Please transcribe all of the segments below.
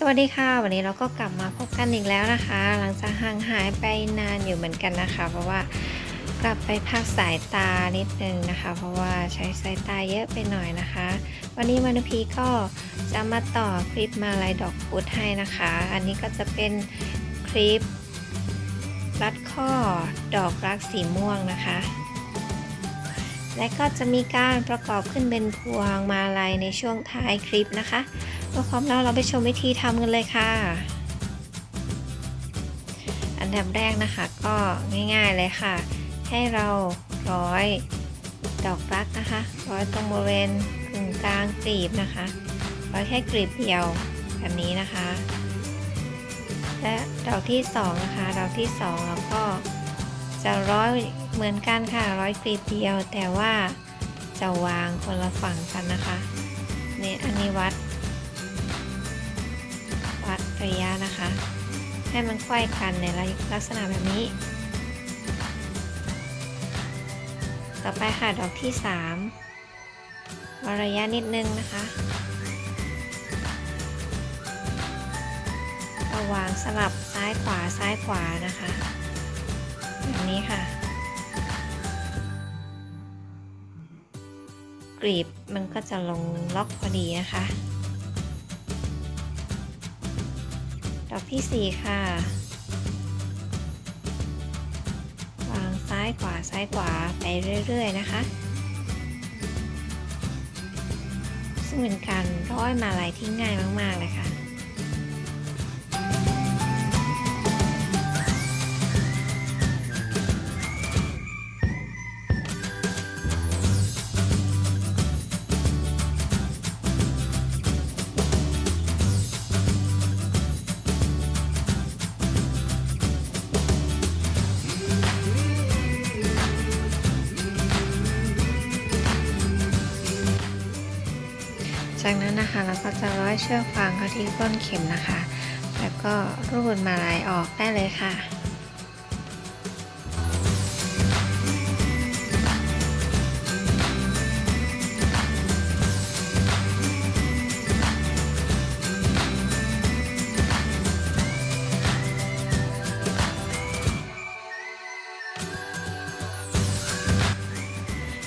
สวัสดีค่ะวันนี้เราก็กลับมาพบกันอีกแล้วนะคะ หลังจากห่างหายไปนานอยู่เหมือนกันนะคะ เพราะว่ากลับไปพักสายตานิดนึงนะคะ เพราะว่าใช้สายตาเยอะไปหน่อยนะคะ วันนี้มานุพีก็จะมาต่อคลิปมาลายดอกพุธให้นะคะ อันนี้ก็จะเป็นคลิปรัดข้อดอกรักสีม่วงนะคะ และก็จะมีการประกอบขึ้นเป็นพวงมาลัยในช่วงท้ายคลิปนะคะ เพื่อความแล้วเราไปชมวิธีทำกันเลยค่ะ อันดับแรกนะคะก็ง่ายๆเลยค่ะ ให้เราร้อยดอกรักนะคะ ร้อยตรงบริเวณกึ่งกลางกลีบนะคะ ร้อยแค่กลีบเดียวแบบนี้นะคะ และดอกที่สองนะคะ ดอกที่สองเราก็จะร้อยเหมือนกันค่ะ ร้อยกลีบเดียวแต่ว่าจะวางคนละฝั่งกันนะคะนี่อันนี้วัด ระยะนะคะ ให้มันไขว้กันในลักษณะแบบนี้ ต่อไปค่ะดอกที่3วัดระยะนิดนึงนะคะระวางสลับซ้ายขวาซ้ายขวานะคะแบบนี้ค่ะ กรีบมันก็จะลงล็อกพอดีนะคะ ที่ 4 ค่ะ วางซ้ายขวาซ้ายขวาไปเรื่อย ๆ นะคะ ซึ่งเป็นการร้อยมาลายที่ง่ายมาก ๆ เลยค่ะ จากนั้นนะคะเราก็จะร้อยเชือกฟางเข้าที่ก้นเข็มนะคะ แล้วก็รูดมาลายออกได้เลยค่ะ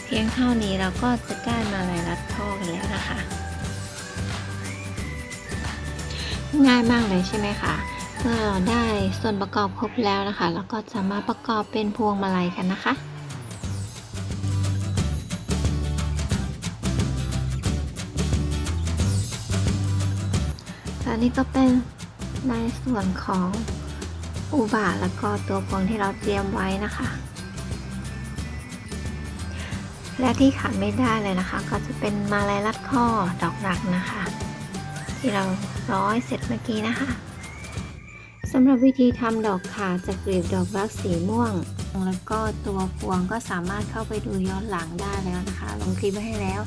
เพียงเท่านี้เราก็จะได้มาลายรัดข้อกันแล้วนะคะ ง่ายมากเลยใช่ไหมคะเมื่อเราได้ส่วนประกอบครบแล้วนะคะเราก็จะมาประกอบเป็นพวงมาลัยกันนะคะและนี่ก็เป็นในส่วนของอุบาทแล้วก็ตัวพวงที่เราเตรียมไว้นะคะ และที่ขาดไม่ได้เลยนะคะ ก็จะเป็นมาลัยรัดข้อดอกรักนะคะ ที่เราร้อยเสร็จเมื่อกี้นะคะสำหรับวิธีทำดอกขาจากกลีบดอกรักสีม่วง แล้วก็ตัวพวงก็สามารถเข้าไปดูย้อนหลังได้แล้วนะคะ ลงคลิปไว้ให้แล้ว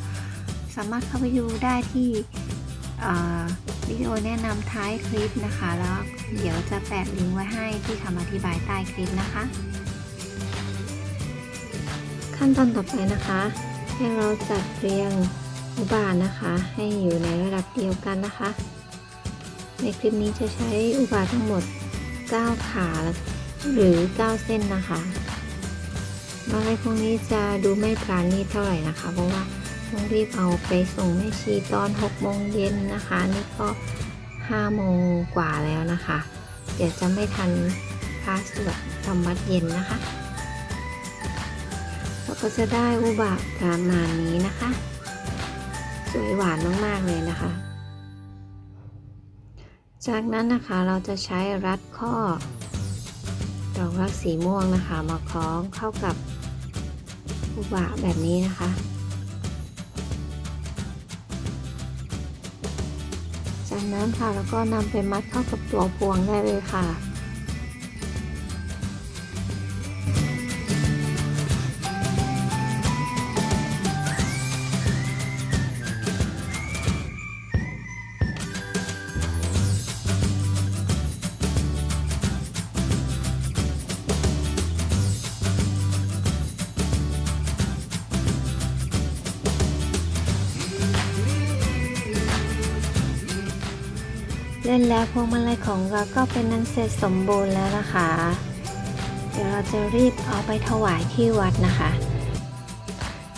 สามารถเข้าไปดูได้ที่วิดีโอแนะนำท้ายคลิปนะคะ แล้วเดี๋ยวจะแปะลิงก์ไว้ให้ที่คำอธิบายใต้คลิปนะคะ ขั้นตอนต่อไปนะคะ ให้เราจัดเรียง อุบาทนะคะ ให้อยู่ในระดับเดียวกันนะคะ ในคลิปนี้จะใช้อุบาททั้งหมด 9 ขาหรือ 9 เส้นนะคะมาลัยพวกนี้จะดูไม่ปราณีเท่าไหร่นะคะ เพราะว่าต้องรีบเอาไปส่งแม่ชีตอน6โมงเย็นนะคะ นี่ก็5โมงกว่าแล้วนะคะ เดี๋ยวจะไม่ทันพระสวดธรรมวัดเย็นนะคะเราก็จะได้อุบาทประมาณนี้นะคะ สวยหวานมากๆเลยนะคะ จากนั้นนะคะเราจะใช้รัดข้อดอกรักสีม่วงนะคะ มาคล้องเข้ากับอุบาแบบนี้นะคะจากนั้นค่ะแล้วก็นำไปมัดเข้ากับตัวพวงได้เลยค่ะ เล่นแล้วพวงมาลัยของเราก็เป็นนันเสร็จสมบูรณ์แล้วนะคะ เดี๋ยวเราจะรีบเอาไปถวายที่วัดนะคะ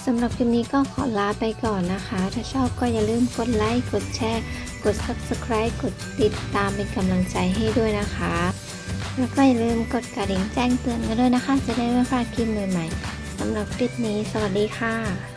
สำหรับคลิปนี้ก็ขอลาไปก่อนนะคะ ถ้าชอบก็อย่าลืมกดไลค์ กดแชร์ กด subscribe กดติดตามเป็นกำลังใจให้ด้วยนะคะ แล้วก็อย่าลืมกดกระดิ่งแจ้งเตือนกันด้วยนะคะ จะได้ไม่พลาดคลิปใหม่ๆสำหรับคลิปนี้ สวัสดีค่ะ